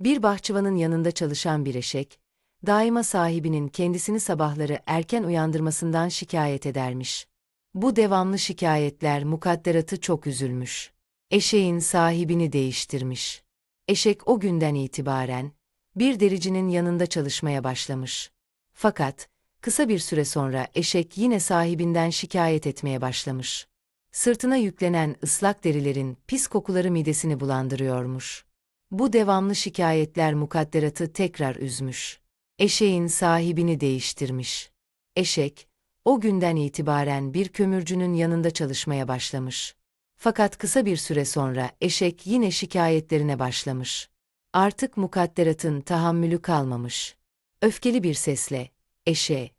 Bir bahçıvanın yanında çalışan bir eşek, daima sahibinin kendisini sabahları erken uyandırmasından şikayet edermiş. Bu devamlı şikayetler mukadderatı çok üzülmüş. Eşeğin sahibini değiştirmiş. Eşek o günden itibaren bir dericinin yanında çalışmaya başlamış. Fakat kısa bir süre sonra eşek yine sahibinden şikayet etmeye başlamış. Sırtına yüklenen ıslak derilerin pis kokuları midesini bulandırıyormuş. Bu devamlı şikayetler mukadderatı tekrar üzmüş. Eşeğin sahibini değiştirmiş. Eşek, o günden itibaren bir kömürcünün yanında çalışmaya başlamış. Fakat kısa bir süre sonra eşek yine şikayetlerine başlamış. Artık mukadderatın tahammülü kalmamış. Öfkeli bir sesle, eşe,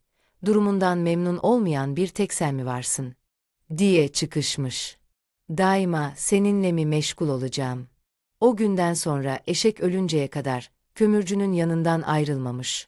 durumundan memnun olmayan bir tek sen mi varsın? diye çıkışmış. Daima seninle mi meşgul olacağım? O günden sonra eşek ölünceye kadar kömürcünün yanından ayrılmamış.